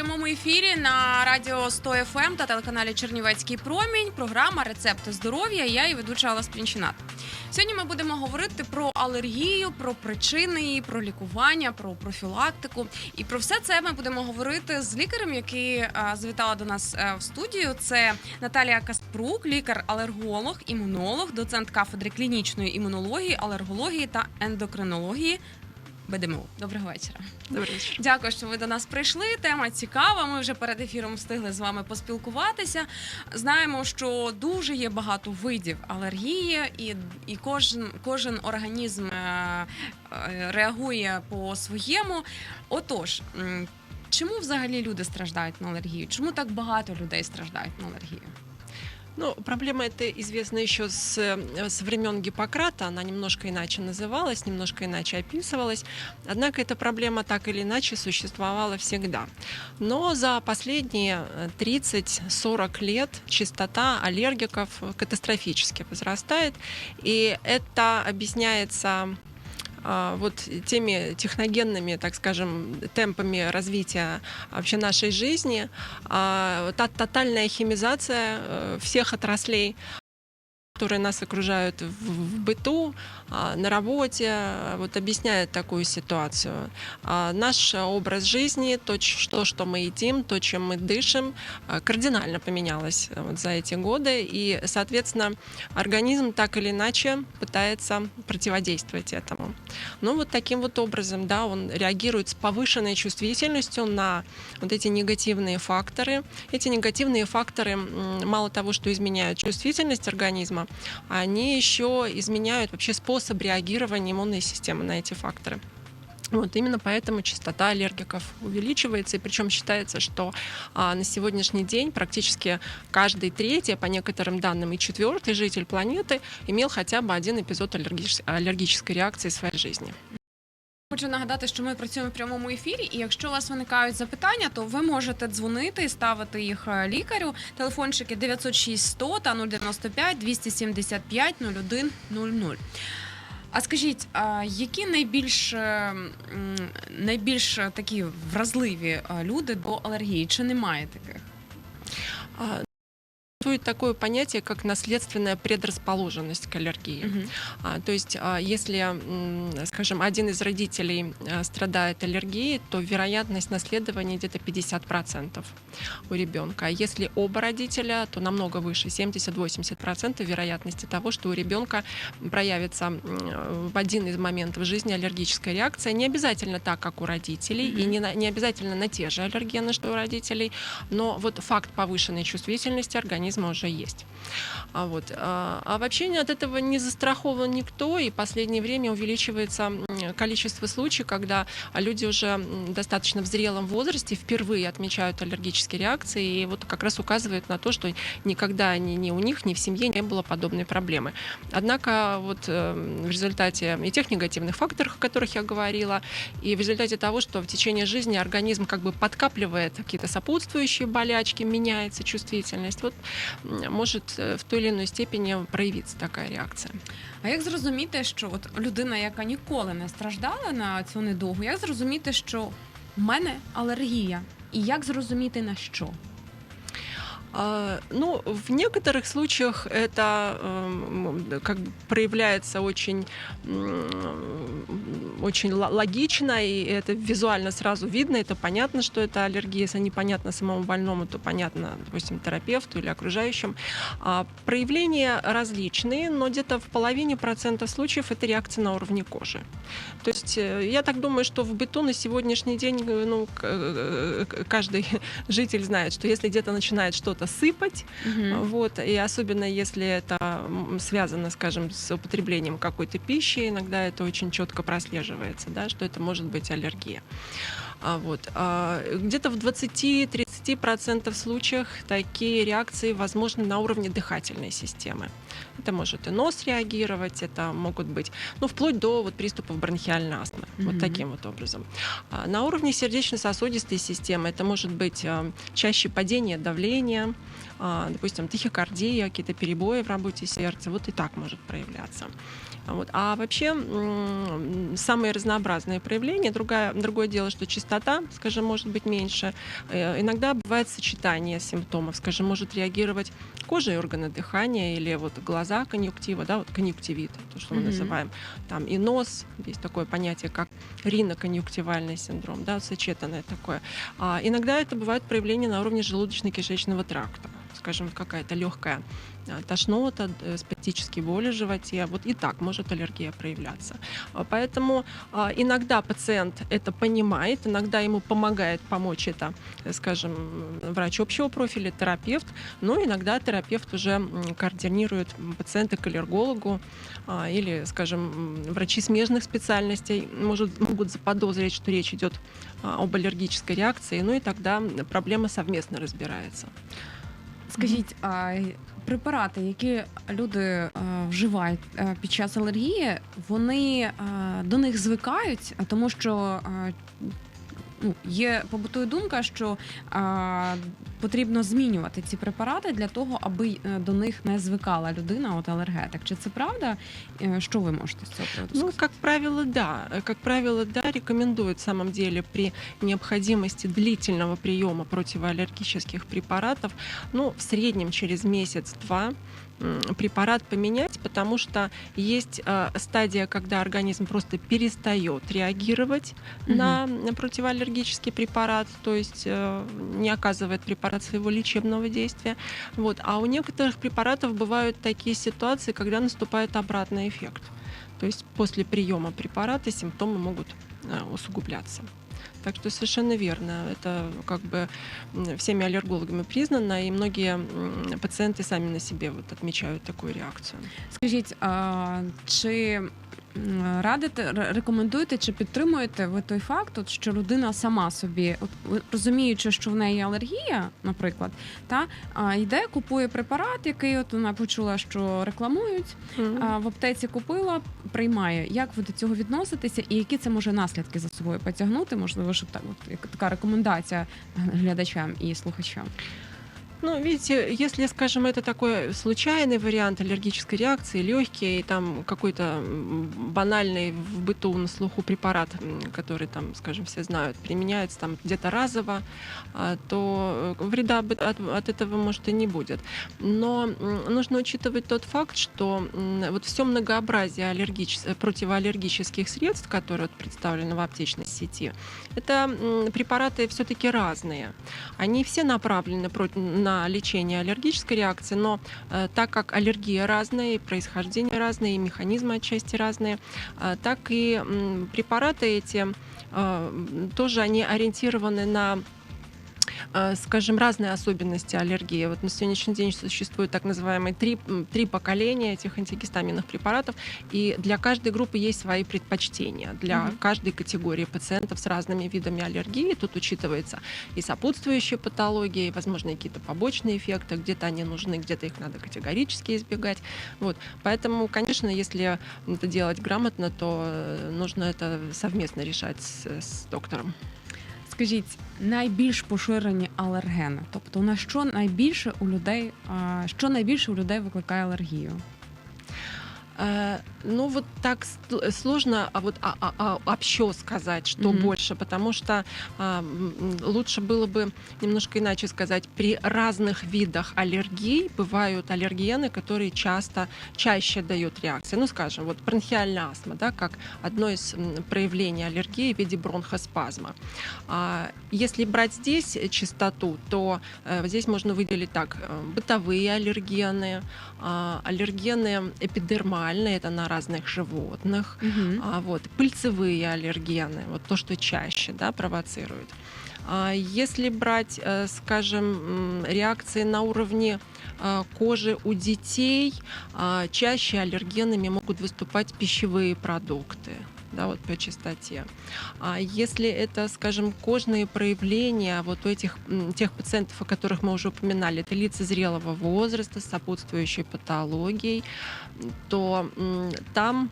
прямому ефірі на радіо 100 FM та телеканалі Чернівецький промінь. Програма Рецепти здоров'я. Я і ведуча Алла Сплінчинат. Сьогодні ми будемо говорити про алергію, про причини її, про лікування, про профілактику. І про все це ми будемо говорити з лікарем, який е, завітала до нас е, в студію. Це Наталія Каспрук, лікар-алерголог, імунолог, доцент кафедри клінічної імунології, алергології та ендокринології. БДМУ. Доброго вечора. Добрый вечер. Дякую, що ви до нас прийшли. Тема цікава. Ми вже перед ефіром встигли з вами поспілкуватися. Знаємо, що дуже є багато видів алергії, і, і кожен, кожен організм е, е, реагує по своєму. Отож. Чому взагалі люди страждають на алергію? Чому так багато людей страждають на алергію? Ну, проблема эта известна еще с, э, с времен Гиппократа. Она немножко иначе называлась, немножко иначе описывалась. Однако эта проблема так или иначе существовала всегда. Но за последние э, 30-40 лет частота аллергиков катастрофически возрастает. И это объясняется вот теми техногенными, так скажем, темпами развития вообще нашей жизни, а, та тотальная химизация э, всех отраслей, которые нас окружают в, в быту, а, на работе, а, вот объясняет такую ситуацию. А, Наш образ жизни, то, что, что мы едим, то, чем мы дышим, кардинально поменялось вот за эти годы, и, соответственно, организм так или иначе пытается противодействовать этому. Ну, вот таким вот образом, да, он реагирует с повышенной чувствительностью на вот эти негативные факторы. Эти негативные факторы, мало того, что изменяют чувствительность организма, они еще изменяют вообще способ реагирования иммунной системы на эти факторы. Вот именно поэтому частота аллергиков увеличивается, и причем считается, что а, на сегодняшний день практически каждый третий, по некоторым данным и четвертый житель планеты имел хотя бы один эпизод аллергич- аллергической реакции в своей жизни. Хочу нагадати, що ми працюємо в прямому ефірі, і якщо у вас виникають запитання, то ви можете дзвонити ставити їх е, лікарю. Телефончики 906 100 та 095 275 01 00. А скажіть, які найбільш, е, найбільш такі вразливі е, люди до алергії? Чи немає таких? Существует такое понятие, как наследственная предрасположенность к аллергии. Мгм. А, то есть, а, если, скажем, один из родителей а, страдает аллергией, то вероятность наследования где-то 50% у ребенка. А если оба родителя, то намного выше, 70-80% вероятности того, что у ребенка проявится в один из моментов жизни аллергическая реакция. Не обязательно так, как у родителей, и Мгм. не, на- не обязательно на те же аллергены, что у родителей, но вот факт повышенной чувствительности организма уже есть. А, вот. а, а вообще от этого не застрахован никто, и в последнее время увеличивается количество случаев, когда люди уже достаточно в зрелом возрасте впервые отмечают аллергические реакции, и вот как раз указывает на то, что никогда ни, ни у них, ни в семье не было подобной проблемы. Однако вот э, в результате и тех негативных факторов, о которых я говорила, и в результате того, что в течение жизни организм как бы подкапливает какие-то сопутствующие болячки, меняется чувствительность, вот может э, в той или иной степени проявиться такая реакция. А як зрозуміти, що от людина, яка ніколи не страждала на цю недугу, як зрозуміти, що в мене алергія? І як зрозуміти на що? А, Ну, в некоторых случаях это эм, как бы проявляется очень, очень логично, и это визуально сразу видно, это понятно, что это аллергия. Если непонятно самому больному, то понятно, допустим, терапевту или окружающим. А Проявления различные, но где-то в половине процентов случаев это реакция на уровне кожи. То есть э, я так думаю, что в быту на сегодняшний день э, ну, э, каждый житель знает, что если где-то начинает что-то сыпать, вот, и особенно если это связано, скажем, с употреблением какой-то пищи, иногда это очень четко прослеживается, да, что это может быть аллергия. А вот, а, где-то в 20-30% случаях такие реакции возможны на уровне дыхательной системы. Это может и нос реагировать, это могут быть, ну, вплоть до вот, приступов бронхиальной астмы. Мгм. Вот таким вот образом. А, На уровне сердечно-сосудистой системы это может быть а, чаще падение давления, а, допустим, тахикардия, какие-то перебои в работе сердца. Вот и так может проявляться. Вот. А вообще самые разнообразные проявления. Другая, другое дело, что часто частота, скажем, может быть меньше. Э, Иногда бывает сочетание симптомов, скажем, может реагировать кожа и органы дыхания или вот глаза, конъюнктива, да, вот конъюнктивит, то, что мы Мгм. называем, там и нос, есть такое понятие, как риноконъюнктивальный синдром, да, сочетанное такое. А иногда это бывает проявление на уровне желудочно-кишечного тракта, скажем, какая-то легкая а, тошнота, э, спастические боли в животе. Вот и так может аллергия проявляться. А, Поэтому а, иногда пациент это понимает, иногда ему помогает помочь это, э, скажем, врач общего профиля, терапевт, но иногда терапевт уже координирует пациента к аллергологу а, или, скажем, врачи смежных специальностей может, могут заподозрить, что речь идет об аллергической реакции, ну и тогда проблема совместно разбирается. Скажіть, а препарати, які люди а, вживають а, під час алергії, вони а, до них звикають, а тому що а, ну, є побутує думка, що е, потрібно змінювати ці препарати для того, аби е, до них не звикала людина, от алергетик. Чи це правда? Е, Що ви можете з цього приводу Ну, сказати? как правило, да. Э, Как правило, да, рекомендуют в самом деле при необходимости длительного приема противоаллергических препаратов, ну, в среднем через месяц-два м, препарат поменять, потому что есть э, стадия, когда организм просто перестает реагировать Мгм. на противоаллергический препарат, то есть э, не оказывает препарат своего лечебного действия. Вот. А у некоторых препаратов бывают такие ситуации, когда наступает обратный эффект. То есть после приема препарата симптомы могут э, усугубляться. Так что совершенно верно. Это как бы всеми аллергологами признано, и многие пациенты сами на себе вот отмечают такую реакцию. Скажіть, а, чи радите, рекомендуєте чи підтримуєте ви той факт, от, що людина сама собі, от, розуміючи, що в неї алергія, наприклад, та а, йде, купує препарат, який от вона почула, що рекламують, а, в аптеці купила, приймає. Як ви до цього відноситеся, і які це може наслідки за собою потягнути? Можливо, щоб так, от така рекомендація глядачам і слухачам. Ну, видите, если, скажем, это такой случайный вариант аллергической реакции, легкий, там какой-то банальный в быту на слуху препарат, который там, скажем, все знают, применяется там где-то разово, а, то э, вреда от, этого, может, и не будет. Но нужно учитывать тот факт, что вот все многообразие аллергичес- противоаллергических средств, которые вот представлены в аптечной сети, это препараты все-таки разные. Они все направлены на лечение аллергической реакции, но э, так как аллергия разная, и происхождение разное, и механизмы отчасти разные, э, так и м, препараты эти э, тоже они ориентированы на э, скажем, разные особенности аллергии. Вот на сегодняшний день существует так называемые три, три поколения этих антигистаминных препаратов, и для каждой группы есть свои предпочтения. Для Мгм. каждой категории пациентов с разными видами аллергии тут учитывается и сопутствующие патологии, и, возможно, какие-то побочные эффекты, где-то они нужны, где-то их надо категорически избегать. Вот. Поэтому, конечно, если это делать грамотно, то э, нужно это совместно решать с, с доктором. Скажіть, найбільш поширені алергени, тобто на що найбільше у людей, а, що найбільше у людей викликає алергію? Э, Ну, вот так сложно а вот а, а, а, общо сказать, что Мгм. больше, потому что а, лучше было бы немножко иначе сказать. При разных видах аллергий бывают аллергены, которые часто, чаще дают реакции. Ну, скажем, вот бронхиальная астма, да, как одно из проявлений аллергии в виде бронхоспазма. А, Если брать здесь частоту, то э, здесь можно выделить так, э, бытовые аллергены, а, аллергены эпидермальные, это на разных животных, Угу. а, вот, пыльцевые аллергены, вот то, что чаще да, провоцирует. А, Если брать, э, скажем, реакции на уровне а, кожи у детей, а, чаще аллергенами могут выступать пищевые продукты да, вот по частоте. А если это, скажем, кожные проявления вот у этих тех пациентов, о которых мы уже упоминали, это лица зрелого возраста с сопутствующей патологией, то там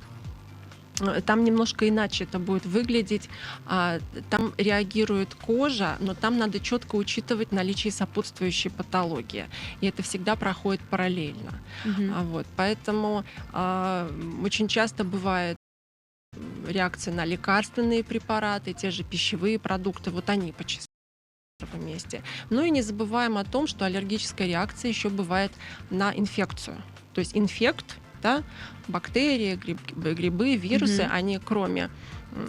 э, там немножко иначе это будет выглядеть. А, Там реагирует кожа, но там надо четко учитывать наличие сопутствующей патологии. И это всегда проходит параллельно. А Вот, поэтому а, очень часто бывает реакции на лекарственные препараты, те же пищевые продукты, вот они по числу месте. Ну и не забываем о том, что аллергическая реакция еще бывает на инфекцию. То есть инфект, да, бактерии, гриб- грибы, вирусы, Мгм. они кроме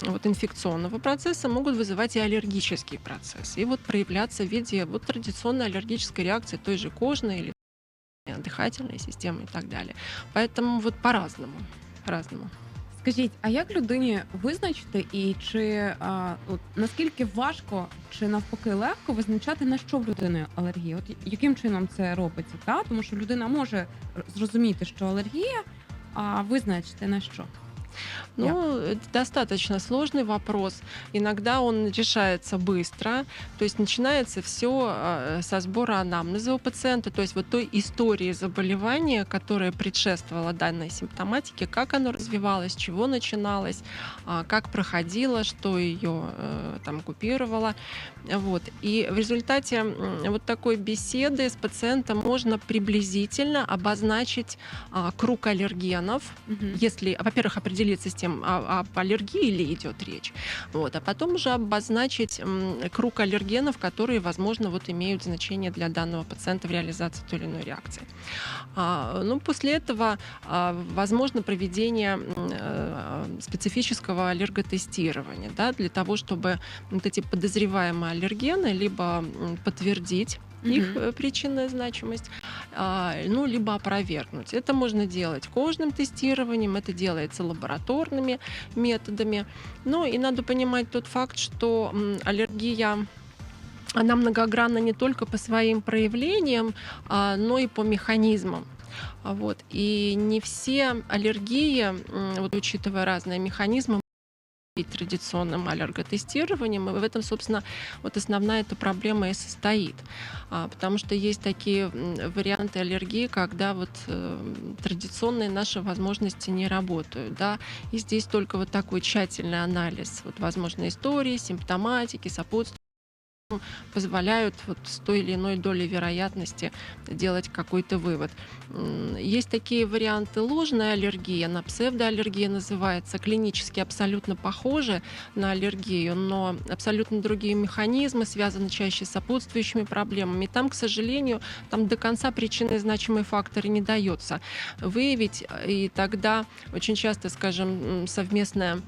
вот инфекционного процесса могут вызывать и аллергический процесс. И вот проявляться в виде вот традиционной аллергической реакции той же кожной или дыхательной системы и так далее. Поэтому вот по-разному. По-разному. Скажіть, а як людині визначити і чи а, от, наскільки важко чи навпаки легко визначати на що в людини алергія? От яким чином це робиться? Та тому що людина може зрозуміти, що алергія, а визначити на що? Ну, это достаточно сложный вопрос. Иногда он решается быстро. То есть начинается все со сбора анамнеза у пациента, то есть вот той истории заболевания, которая предшествовала данной симптоматике, как оно развивалось, чего начиналось, а, как проходило, что ее там купировало. Вот. И в результате вот такой беседы с пациентом можно приблизительно обозначить а, круг аллергенов, Мгм. если, во-первых, определиться с тем, а- об аллергии ли идет речь, вот, а потом уже обозначить м, круг аллергенов, которые, возможно, вот имеют значение для данного пациента в реализации той или иной реакции. А, ну, после этого а, возможно проведение э, специфического аллерготестирования, да, для того, чтобы вот эти подозреваемые аллергены либо подтвердить их Мгм. э, причинная значимость, а, ну, либо опровергнуть. Это можно делать кожным тестированием, это делается лабораторными методами. Ну, и надо понимать тот факт, что аллергия она многогранна не только по своим проявлениям, а, но и по механизмам. Вот. И не все аллергии, вот учитывая разные механизмы, и традиционным аллерготестированием. И в этом, собственно, вот основная эта проблема и состоит. А, Потому что есть такие варианты аллергии, когда вот э, традиционные наши возможности не работают. Да? И здесь только вот такой тщательный анализ, вот, возможно, истории, симптоматики, сопутствия позволяют вот с той или иной долей вероятности делать какой-то вывод. Есть такие варианты ложной аллергии, она псевдоаллергия называется, клинически абсолютно похожи на аллергию, но абсолютно другие механизмы связаны чаще с сопутствующими проблемами. И там, к сожалению, там до конца причины значимые факторы не дается выявить, и тогда очень часто, скажем, совместная э,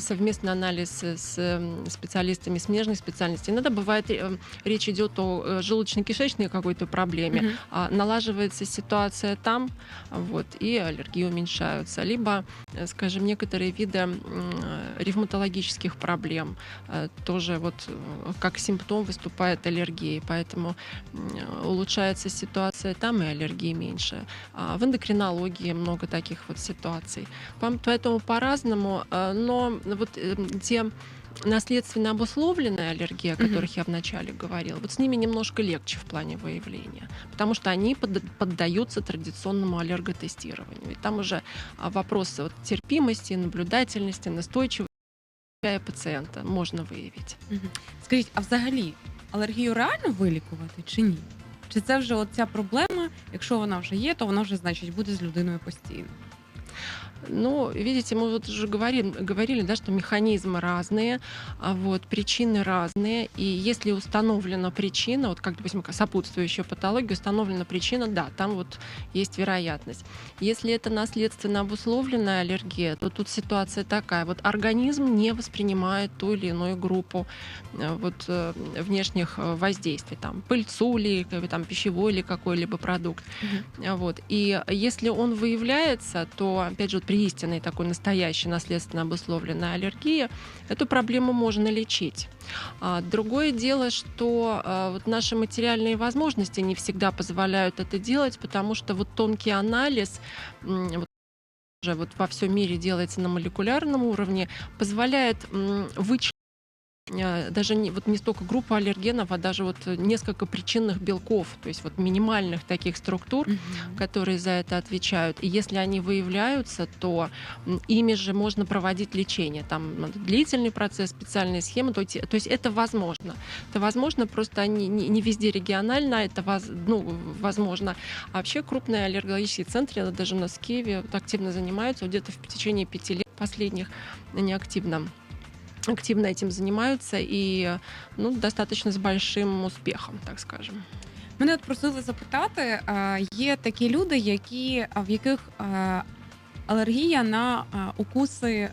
совместный анализ с м, специалистами смежных специальностей. Иногда бывает э, речь идет о э, желудочно-кишечной какой-то проблеме, а, налаживается ситуация там, вот, и аллергии уменьшаются. Либо, э, скажем, некоторые виды э, ревматологических проблем э, тоже вот э, как симптом выступает аллергия, поэтому улучшается ситуация там, и аллергии меньше. А в эндокринологии много таких вот ситуаций. Поэтому по-разному, э, но вот э, те наследственно обусловленная аллергия, о Мгм. которых я вначале говорила, вот с ними немножко легче в плане выявления, потому что они под- поддаются традиционному аллерготестированию. И там уже а, вопросы вот терпимости, наблюдательности, настойчивости пациента можно выявить. Мгм. Скажіть, а взагалі алергію реально вилікувати чи ні? Чи це вже от ця проблема? Якщо вона вже є, то вона вже значить буде з людиною постійно. Ну, видите, мы вот уже говорили, говорили, да, что механизмы разные, а вот, причины разные, и если установлена причина, вот как, допустим, сопутствующая патология, установлена причина, да, там вот есть вероятность. Если это наследственно обусловленная аллергия, то тут ситуация такая, вот организм не воспринимает ту или иную группу э, вот, э, внешних э, воздействий, там, пыльцу ли, там, пищевой или какой-либо продукт. А Вот. И если он выявляется, то, опять же, при истинной такой настоящей наследственно обусловленной аллергии, эту проблему можно лечить. А, Другое дело, что а, вот наши материальные возможности не всегда позволяют это делать, потому что вот тонкий анализ вот уже вот во всем мире делается на молекулярном уровне, позволяет вычленить даже не, вот не столько группа аллергенов, а даже вот несколько причинных белков, то есть вот минимальных таких структур, которые за это отвечают. И если они выявляются, то ими же можно проводить лечение. Там длительный процесс, специальные схемы. То, есть- то есть это возможно. Это возможно, просто они не, не везде регионально, это воз- ну, возможно. А вообще крупные аллергологические центры, даже у нас в Киеве вот активно занимаются, вот где-то в течение пяти лет последних, они активно этим занимаются и ну, достаточно с большим успехом, так скажем. Мене от просили запитати: є такі люди, які в яких алергія на укуси,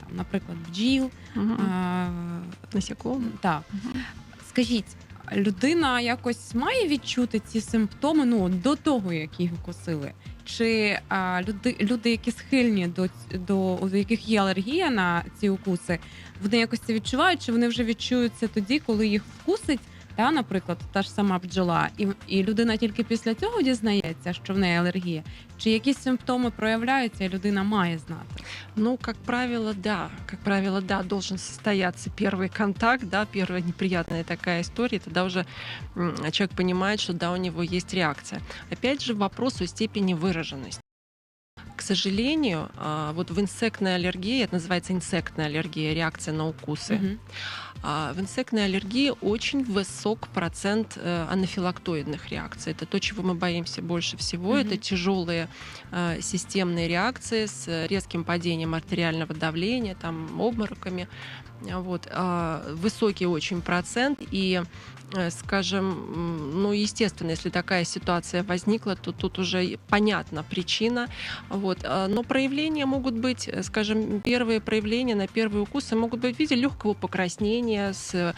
там, наприклад, бджіл. Мгм. е, Насекомых. Так. Скажіть, людина якось має відчути ці симптоми ну, до того, як їх укусили? Чи люди, люди, які схильні до, до у яких є алергія на ці укуси, вони якось це відчувають, чи вони вже відчують це тоді, коли їх вкусить, та, наприклад, та ж сама бджола, і, і людина тільки після цього дізнається, що в неї алергія, чи якісь симптоми проявляються, і людина має знати? Ну, как правило, да. Как правило, да, должен состояться первый контакт, да, первая неприятная такая история, тогда уже человек понимает, что да, у него есть реакция. Опять же, вопрос о степени выраженности. К сожалению, а, вот в инсектной аллергии, это называется инсектная аллергия, реакция на укусы, а в инсектной аллергии очень высок процент э, анафилактоидных реакций. Это то, чего мы боимся больше всего. Мгм. Это тяжелые э, системные реакции с резким падением артериального давления, там, обмороками. А, Вот. А, Высокий очень процент. И, скажем, м, ну, естественно, если такая ситуация возникла, то тут уже понятна причина. Вот. А, Но проявления могут быть, э, скажем, первые проявления на первые укусы могут быть в виде легкого покраснения с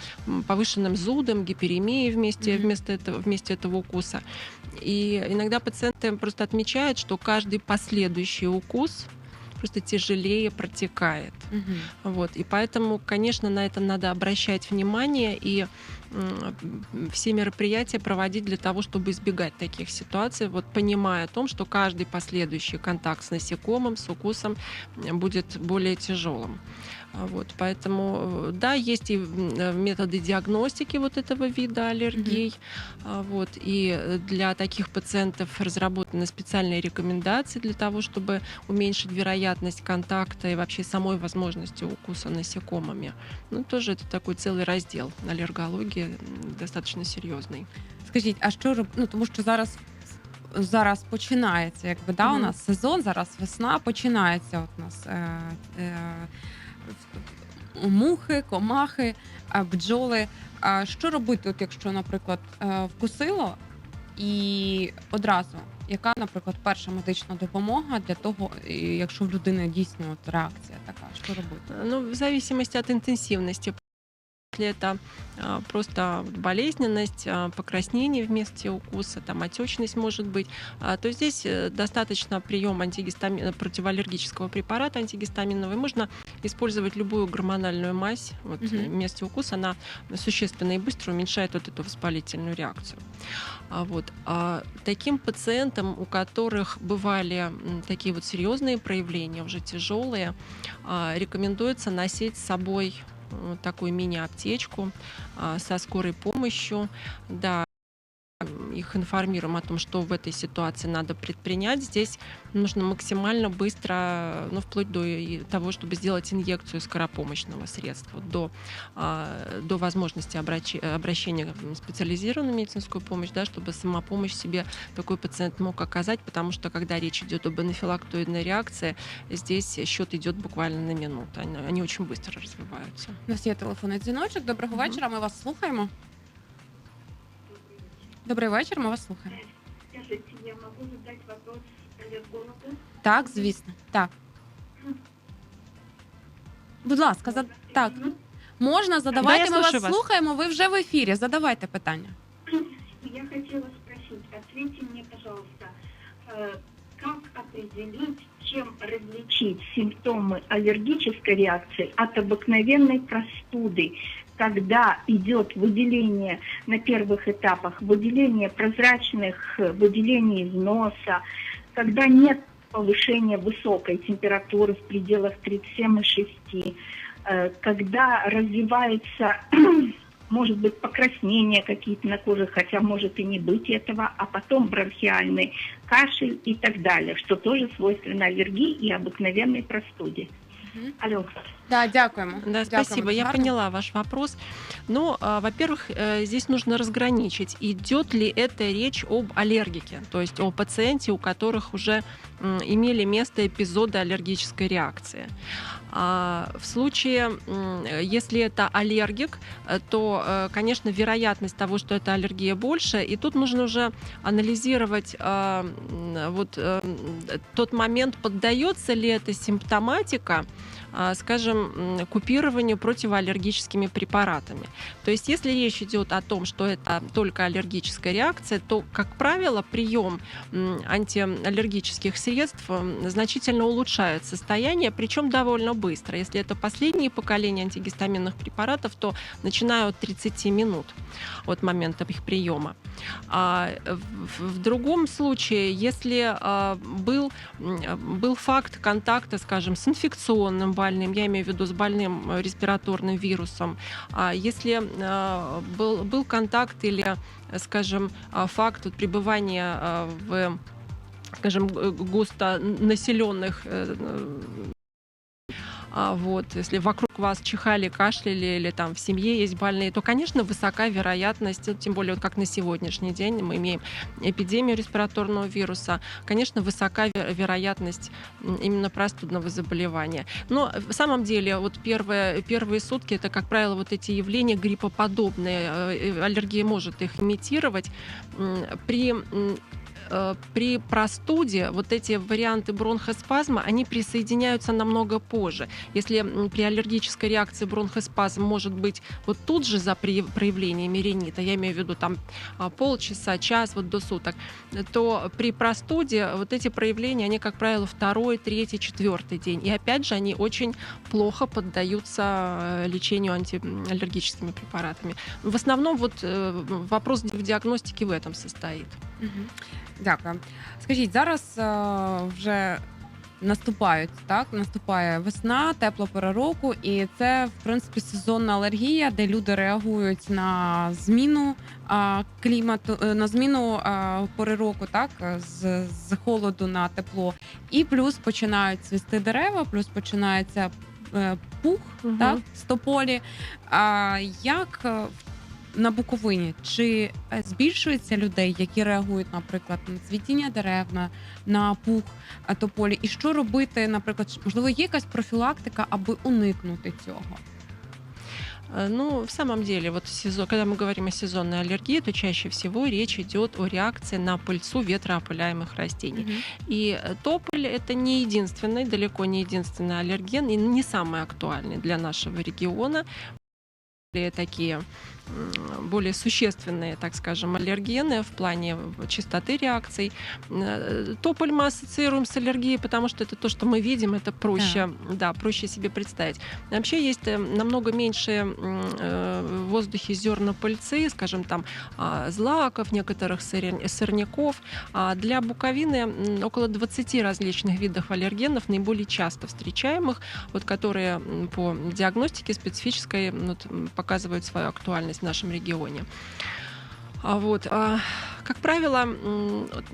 повышенным зудом, гиперемией вместе, Мгм. вместо этого, вместе этого укуса. И иногда пациенты просто отмечают, что каждый последующий укус просто тяжелее протекает. Мгм. Вот. И поэтому, конечно, на это надо обращать внимание и все мероприятия проводить для того, чтобы избегать таких ситуаций, вот понимая о том, что каждый последующий контакт с насекомым, с укусом будет более тяжелым. А Вот, поэтому, э, да, есть и м, э, методы диагностики вот этого вида аллергий. А Вот, и э, для таких пациентов разработаны специальные рекомендации для того, чтобы уменьшить вероятность контакта и вообще самой возможности укуса насекомыми. Ну, тоже это такой целый раздел аллергологии, м, достаточно серьезный. Скажіть, а що роб... ну тому що зараз зараз починається, якби да, у Мгм. нас сезон, зараз весна, починається от у нас е, е, мухи, комахи, бджоли. А що робити, от якщо, наприклад, е, вкусило і одразу, яка, наприклад, перша медична допомога для того, якщо в людини дійсно от реакція така, що робити? Ну, в зависимости от интенсивности. Если это а, просто болезненность, а, покраснение в месте укуса, там отечность может быть, а, то здесь э, достаточно прием антигистами... противоаллергического препарата антигистаминового. И можно использовать любую гормональную мазь вот, Мгм. в месте укуса. Она существенно и быстро уменьшает вот эту воспалительную реакцию. Вот таким пациентам, у которых бывали такие вот серьезные проявления, уже тяжелые, рекомендуется носить с собой э, такую мини-аптечку а, со скорой помощью. Да, их информируем о том, что в этой ситуации надо предпринять. Здесь нужно максимально быстро, ну, вплоть до и того, чтобы сделать инъекцию скоропомощного средства, до, а, до возможности обращи- обращения в специализированную медицинскую помощь, да, чтобы самопомощь себе такой пациент мог оказать, потому что когда речь идет об анафилактоидной реакции, здесь счет идет буквально на минуту. Они, они очень быстро развиваются. У нас є телефонний дзвіночок. Доброго Мгм. вечора. Ми вас слухаємо. Добрий вечір, ми вас слухаємо. Скажите, я могу задать вопрос аллергологу? Так, звісно. Так. Будь ласка, за... так. Мгм. Можна, задавайте, я ми вас, слушаю вас. слухаємо. Ви вже в ефірі. Задавайте питання. Я хотела спросить, ответьте мне, пожалуйста, э, как определить, чем различить симптомы аллергической реакции от обыкновенной простуды, Когда идет выделение на первых этапах, выделение прозрачных выделений из носа, когда нет повышения высокой температуры в пределах 37,6, э, когда развивается может быть покраснения какие-то на коже, хотя может и не быть этого, а потом бронхиальный кашель и так далее, что тоже свойственно аллергии и обыкновенной простуде. Мгм. Алло, Да, дякуємо. Да, спасибо. Я поняла ваш вопрос. Ну, а, во-первых, э, здесь нужно разграничить, идет ли это речь об аллергике, то есть о пациенте, у которых уже имели место эпизоды аллергической реакции. А в случае, если это аллергик, э, то, э, конечно, вероятность того, что это аллергия больше, и тут нужно уже анализировать а, вот тот момент, поддается ли эта симптоматика скажем, м, купированию противоаллергическими препаратами. То есть, если речь идет о том, что это только аллергическая реакция, то, как правило, прием антиаллергических средств значительно улучшает состояние, причем довольно быстро. Если это последние поколения антигистаминных препаратов, то начиная от 30 минут от момента их приема. А в, другом случае, если а, был, был факт контакта, скажем, с инфекционным больным, я имею в виду с больным э, респираторным вирусом, а если а, был, был контакт или, э, скажем, а, факт пребывания в скажем, густо населенных вот, если вокруг вас чихали, кашляли или там в семье есть больные, то, конечно, высока вероятность, ну, тем более вот как на сегодняшний день мы имеем эпидемию респираторного вируса, конечно, высока ве- вероятность именно простудного заболевания. Но в самом деле вот первые, первые сутки это, как правило, вот эти явления гриппоподобные, э, аллергия может их имитировать. При э, при простуде вот эти варианты бронхоспазма, они присоединяются намного позже. Если при аллергической реакции бронхоспазм может быть вот тут же за проявлениями ринита, я имею в виду там а, полчаса, час, вот до суток, то при простуде вот эти проявления, они, как правило, второй, третий, четвертый день. И опять же, они очень плохо поддаются э, лечению антиаллергическими препаратами. В основном вот э, вопрос в диагностике в этом состоит. Мгм. Дякую. Скажіть, зараз е, вже наступають, так? Наступає весна, тепла пора року, і це, в принципі, сезонна алергія, де люди реагують на зміну а, клімату, е, на зміну а, пори року, так? З, з холоду на тепло. І плюс починають цвісти дерева, плюс починається е, пух, Мгм. так, з тополі. А, як е, на Буковині чи е, збільшується людей, які реагують, наприклад, на цвітіння дерев, на, на пух е, тополі? І що робити, наприклад, чи, можливо, є якась профілактика, аби уникнути цього? Э, Ну, в самом деле, вот сезон, когда мы говорим о сезонной аллергии, то чаще всего речь идет о реакции на пыльцу ветроопыляемых растений. И э, тополь это не единственный, далеко не единственный аллерген и не самый актуальный для нашего региона. Более такие более существенные, так скажем, аллергены в плане частоты реакций. Э, Тополь мы ассоциируем с аллергией, потому что это то, что мы видим, это проще, да, проще себе представить. Вообще есть э, намного меньше э, в воздухе зерна пыльцы, скажем, там а, злаков, некоторых сорняков. А для буковины около 20 различных видов аллергенов, наиболее часто встречаемых, вот, которые по диагностике специфической вот, показывают свою актуальность в нашем регионе. А вот, а, как правило,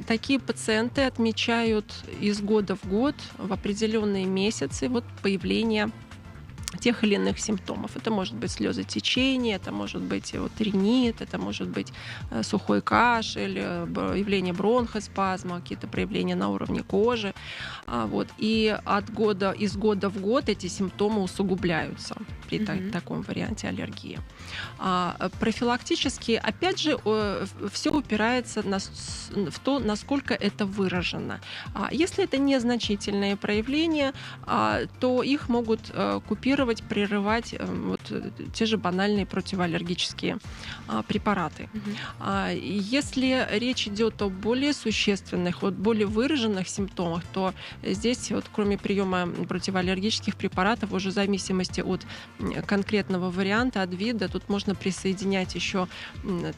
такие пациенты отмечают из года в год в определенные месяцы вот появление тех или иных симптомов. Это может быть слезотечение, это может быть э, вот, ринит, это может быть э, сухой кашель, э, явление бронхоспазма, какие-то проявления на уровне кожи. А, вот. И от года, из года в год эти симптомы усугубляются при Мгм. таком варианте аллергии. А, профилактически, опять же, все упирается на в то, насколько это выражено. А Если это незначительные проявления, то их могут э, купировать, прерывать э, вот э, те же банальные противоаллергические а, препараты. И Если речь идет о более существенных, вот более выраженных симптомах, то здесь вот кроме приема противоаллергических препаратов, уже в зависимости от конкретного варианта, от вида, тут можно присоединять еще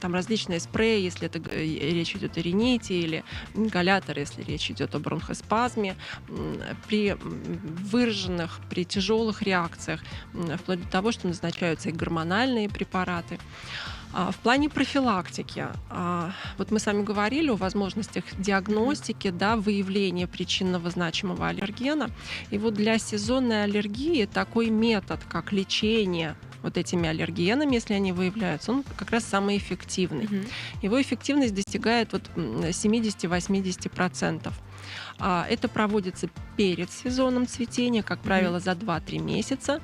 там различные спреи, если это речь идет о рините или ингалятор, если речь идет о бронхоспазме. При выраженных, при тяжелых реакциях инфекциях, вплоть до того, что назначаются и гормональные препараты. А, В плане профилактики, а, вот мы с вами говорили о возможностях диагностики, да, выявления причинного значимого аллергена. И вот для сезонной аллергии такой метод, как лечение вот этими аллергенами, если они выявляются, он как раз самый эффективный. Его эффективность достигает вот м, 70-80%. А, Это проводится перед сезоном цветения, как правило, за 2-3 месяца.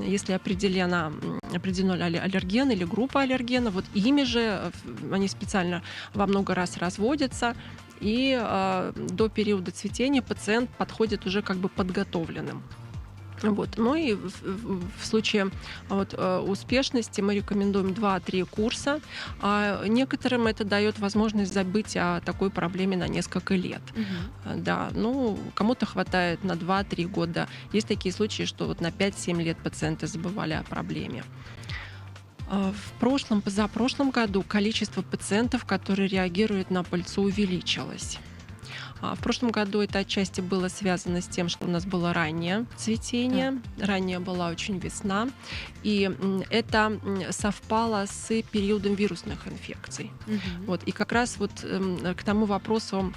Если определена, м, определен алле- аллерген или группа аллергенов, вот ими же э, они специально во много раз разводятся, и э, до периода цветения пациент подходит уже как бы подготовленным. Вот. Ну и в, в- случае вот, э, успешности мы рекомендуем 2-3 курса. А некоторым это дает возможность забыть о такой проблеме на несколько лет. А, Да, ну, кому-то хватает на 2-3 года. Есть такие случаи, что вот на 5-7 лет пациенты забывали о проблеме. А, В прошлом, позапрошлом году количество пациентов, которые реагируют на пыльцу, увеличилось. А В прошлом году это отчасти было связано с тем, что у нас было раннее цветение, ранее была очень весна, и это совпало с периодом вирусных инфекций. Мгм. Вот, и как раз вот эм, к тому вопросу,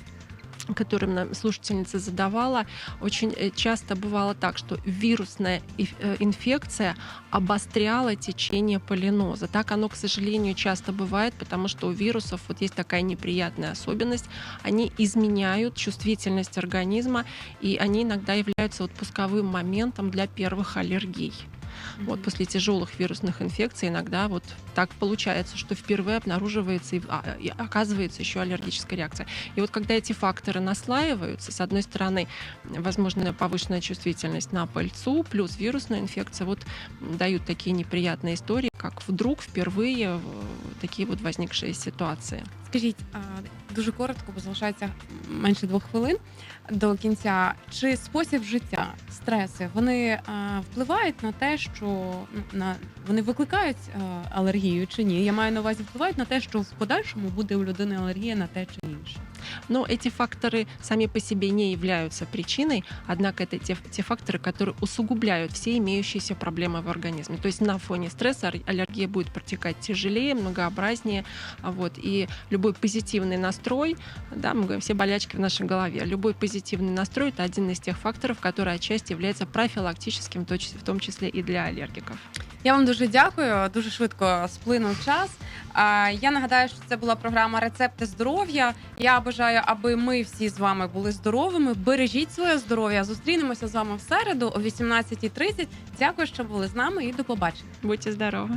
который нам слушательница задавала, очень э, часто бывало так, что вирусная э, инфекция обостряла течение полиноза. Так оно, к сожалению, часто бывает, потому что у вирусов вот есть такая неприятная особенность. Они изменяют чувствительность организма, и они иногда являются вот пусковым моментом для первых аллергий. Вот Мгм. после тяжелых вирусных инфекций иногда вот так получается, что впервые обнаруживается и, а, и оказывается еще аллергическая реакция. И вот когда эти факторы наслаиваются, с одной стороны, возможно, повышенная чувствительность на пыльцу, плюс вирусная инфекция, вот дают такие неприятные истории, как вдруг впервые такие вот возникшие ситуации. Скажіть а, дуже коротко, бо залишається менше двох хвилин до кінця. Чи спосіб життя, стреси, вони а, впливають на те, що на вони викликають а, алергію чи ні? Я маю на увазі впливають на те, що в подальшому буде у людини алергія на те чи інше. Но эти факторы сами по себе не являются причиной, однако это те, те факторы, которые усугубляют все имеющиеся проблемы в организме. То есть на фоне стресса аллергия будет протекать тяжелее, многообразнее, а вот, и любой позитивный настрой, да, мы говорим, все болячки в нашей голове, любой позитивный настрой – это один из тех факторов, который отчасти является профилактическим, в том числе и для аллергиков. Я вам дуже дякую. Дуже швидко сплинув час. А, Я нагадаю, що це була програма Рецепти здоров'я. Я бажаю, аби ми всі з вами були здоровими. Бережіть своє здоров'я. Зустрінемося з вами в середу о 18.30. Дякую, що були з нами, і до побачення. Будьте здорові!